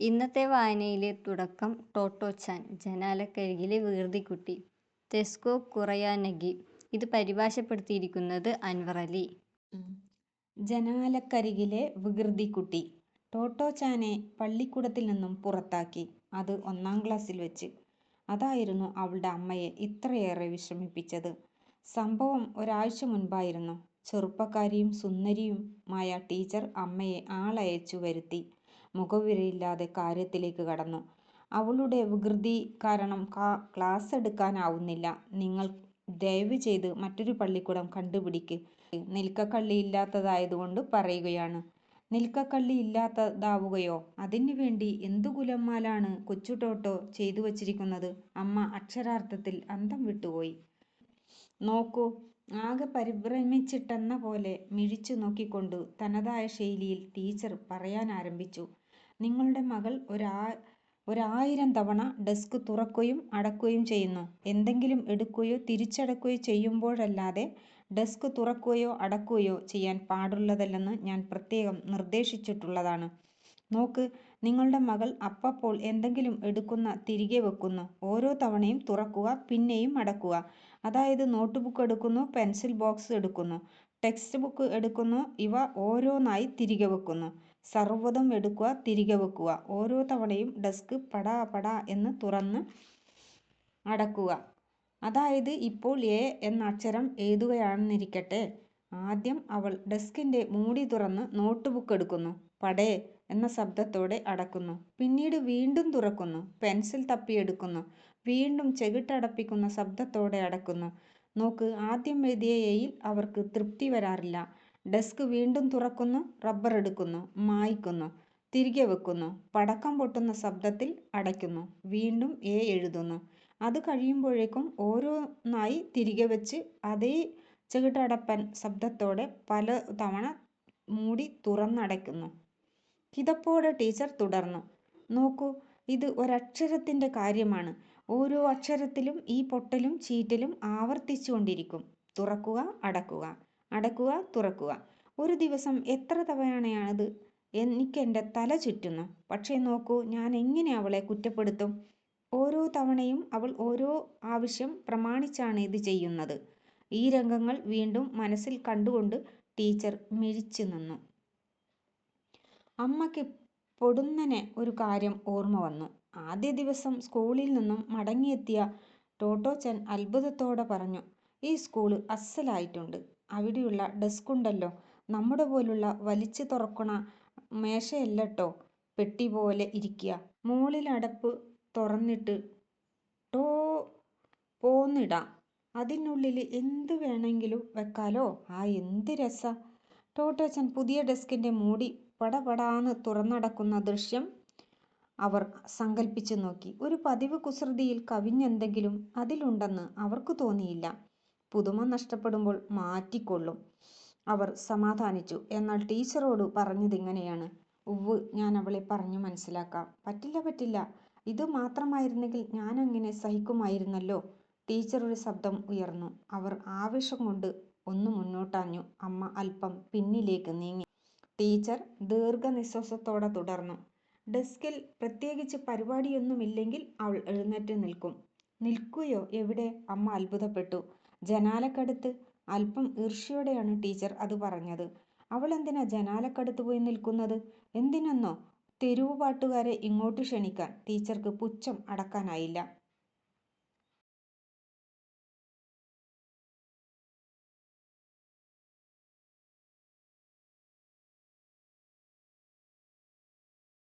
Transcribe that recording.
ഇന്നത്തെ വായനയിലെ തുടക്കം ടോട്ടോച്ചാൻ, ജനാലക്കരികിലെ വികൃതിക്കുട്ടി. തെസ്കോ കുറയാനഗി ഇത് പരിഭാഷപ്പെടുത്തിയിരിക്കുന്നത് അൻവർ അലി. ജനാലക്കരികിലെ വികൃതിക്കുട്ടി. ടോട്ടോച്ചാനെ പള്ളിക്കൂടത്തിൽ നിന്നും പുറത്താക്കി. അത് ഒന്നാം ക്ലാസ്സിൽ വെച്ച് അതായിരുന്നു അവളുടെ അമ്മയെ ഇത്രയേറെ വിഷമിപ്പിച്ചത്. സംഭവം ഒരാഴ്ച മുൻപായിരുന്നു. ചെറുപ്പക്കാരിയും സുന്ദരിയുമായ ടീച്ചർ അമ്മയെ ആളയച്ചു വരുത്തി. മുഖവുരയില്ലാതെ കാര്യത്തിലേക്ക് കടന്നു. അവളുടെ വികൃതി കാരണം ക്ലാസ് എടുക്കാനാവുന്നില്ല നിങ്ങൾ ദയവ് ചെയ്ത് മറ്റൊരു പള്ളിക്കൂടം കണ്ടുപിടിക്ക്. നിൽക്കക്കള്ളി ഇല്ലാത്തതായതുകൊണ്ട് പറയുകയാണ്. നിൽക്കക്കള്ളി ഇല്ലാത്തതാവുകയോ വേണ്ടി എന്തു ഗുലുമാലാണ് കൊച്ചുട്ടോട്ടോ ചെയ്തു വച്ചിരിക്കുന്നത്. അമ്മ അക്ഷരാർത്ഥത്തിൽ അന്തം വിട്ടുപോയി. നോക്കൂ. ആകെ പരിഭ്രമിച്ചിട്ടെന്ന പോലെ മിഴിച്ചു നോക്കിക്കൊണ്ടു തനതായ ശൈലിയിൽ ടീച്ചർ പറയാനാരംഭിച്ചു. നിങ്ങളുടെ മകൾ ഒരാ ഒരായിരം തവണ ഡെസ്ക് തുറക്കുകയും അടക്കുകയും ചെയ്യുന്നു. എന്തെങ്കിലും എടുക്കുകയോ തിരിച്ചടക്കുകയോ ചെയ്യുമ്പോഴല്ലാതെ ഡെസ്ക് തുറക്കുകയോ അടക്കുകയോ ചെയ്യാൻ പാടുള്ളതല്ലെന്ന് ഞാൻ പ്രത്യേകം നിർദ്ദേശിച്ചിട്ടുള്ളതാണ്. നോക്ക്. നിങ്ങളുടെ മകൾ അപ്പപ്പോൾ എന്തെങ്കിലും എടുക്കുന്ന തിരികെ വെക്കുന്നു ഓരോ തവണയും തുറക്കുക പിന്നെയും അടക്കുക അതായത് നോട്ട്ബുക്ക് എടുക്കുന്നു പെൻസിൽ ബോക്സ് എടുക്കുന്നു ടെക്സ്റ്റ് ബുക്ക് എടുക്കുന്നു ഇവ ഓരോന്നായി തിരികെ വെക്കുന്നു സർവതും എടുക്കുക തിരികെ വെക്കുക ഓരോ തവണയും ഡെസ്ക് പടാ പടാ എന്ന് തുറന്ന് അടക്കുക അതായത് ഇപ്പോൾ എ എന്ന അക്ഷരം എഴുതുകയാണെന്നിരിക്കട്ടെ. ആദ്യം അവൾ ഡെസ്കിന്റെ മൂടി തുറന്ന് നോട്ട്ബുക്ക് എടുക്കുന്നു. പടേ എന്ന ശബ്ദത്തോടെ അടക്കുന്നു പിന്നീട് വീണ്ടും തുറക്കുന്നു. പെൻസിൽ തപ്പിയെടുക്കുന്നു. വീണ്ടും ചെകിട്ടടപ്പിക്കുന്ന ശബ്ദത്തോടെ അടക്കുന്നു നോക്ക്. ആദ്യം എഴുതിയ എയിൽ അവർക്ക് തൃപ്തി വരാറില്ല. ഡെസ്ക് വീണ്ടും തുറക്കുന്നു റബ്ബർ എടുക്കുന്നു മായ്ക്കുന്നു. തിരികെ വെക്കുന്നു പടക്കം പൊട്ടുന്ന ശബ്ദത്തിൽ അടയ്ക്കുന്നു. വീണ്ടും എ എഴുതുന്നു. അത് കഴിയുമ്പോഴേക്കും ഓരോന്നായി തിരികെ വെച്ച് അതേ ചെകിട്ടടപ്പൻ ശബ്ദത്തോടെ പല തവണ മൂടി തുറന്നടയ്ക്കുന്നു. കിതപ്പോടെ ടീച്ചർ തുടർന്നു. നോക്കൂ. ഇത് ഒരക്ഷരത്തിന്റെ കാര്യമാണ്. ഓരോ അക്ഷരത്തിലും ഈ പൊട്ടലും ചീറ്റലും ആവർത്തിച്ചുകൊണ്ടിരിക്കും. തുറക്കുക അടക്കുക അടക്കുക തുറക്കുക. ഒരു ദിവസം എത്ര തവണയാണിത്. എന്റെ തല ചുറ്റുന്നു. പക്ഷേ നോക്കൂ. ഞാൻ എങ്ങനെ അവളെ കുറ്റപ്പെടുത്തും. ഓരോ തവണയും അവൾ ഓരോ ആവശ്യം പ്രമാണിച്ചാണ് ഇത് ചെയ്യുന്നത്. ഈ രംഗങ്ങൾ വീണ്ടും മനസ്സിൽ കണ്ടുകൊണ്ട് ടീച്ചർ മിഴിച്ചു നിന്നു. അമ്മയ്ക്ക് പൊടുന്നനെ ഒരു കാര്യം ഓർമ്മ വന്നു. ആദ്യ ദിവസം സ്കൂളിൽ നിന്നും മടങ്ങിയെത്തിയ ടോട്ടോച്ചൻ അത്ഭുതത്തോടെ പറഞ്ഞു. ഈ സ്കൂൾ അസ്സലായിട്ടുണ്ട്. അവിടെയുള്ള ഡെസ്കുണ്ടല്ലോ നമ്മുടെ പോലുള്ള വലിച്ചു തുറക്കുന്ന മേശയല്ലട്ടോ പെട്ടി പോലെ ഇരിക്കുക മുകളിലടപ്പ് തൊറന്നിട്ട് ടോ പോന്നിടാം. അതിനുള്ളിൽ എന്ത് വേണമെങ്കിലും വെക്കാലോ. ആ എന്ത് രസ ടോട്ടോച്ചൻ പുതിയ ഡെസ്കിന്റെ മൂടി പടപടാന്ന് തുറന്നടക്കുന്ന ദൃശ്യം അവർ സങ്കൽപ്പിച്ചു നോക്കി. ഒരു പതിവ് കുസൃതിയിൽ കവിഞ്ഞെന്തെങ്കിലും അതിലുണ്ടെന്ന് അവർക്ക് തോന്നിയില്ല. പുതുമ നഷ്ടപ്പെടുമ്പോൾ മാറ്റിക്കൊള്ളും അവർ സമാധാനിച്ചു. എന്നാൽ ടീച്ചറോട് പറഞ്ഞതിങ്ങനെയാണ്. ഞാൻ അവളെ പറഞ്ഞു മനസ്സിലാക്കാം. പറ്റില്ല പറ്റില്ല. ഇത് മാത്രമായിരുന്നെങ്കിൽ ഞാൻ അങ്ങനെ സഹിക്കുമായിരുന്നല്ലോ. ഒരു ശബ്ദം ഉയർന്നു. അവർ ആവേശം കൊണ്ട് ഒന്ന് മുന്നോട്ടാഞ്ഞു. അമ്മ അല്പം പിന്നിലേക്ക് നീങ്ങി. ടീച്ചർ ദീർഘനിശ്വാസത്തോടെ തുടർന്നു. ഡെസ്കിൽ പ്രത്യേകിച്ച് പരിപാടിയൊന്നുമില്ലെങ്കിൽ അവൾ എഴുന്നേറ്റ് നിൽക്കും. നിൽക്കുകയോ. എവിടെ. അമ്മ അത്ഭുതപ്പെട്ടു. ജനാലക്കടുത്ത്. അല്പം ഈർഷ്യയോടെയാണ് ടീച്ചർ അത് പറഞ്ഞത്. അവൾ എന്തിനാ ജനാലക്കടുത്ത് പോയി നിൽക്കുന്നത്. എന്തിനെന്നോ. തെരുവുപാട്ടുകാരെ ഇങ്ങോട്ട് ക്ഷണിക്കാൻ. ടീച്ചർക്ക് പുച്ഛം അടക്കാനായില്ല.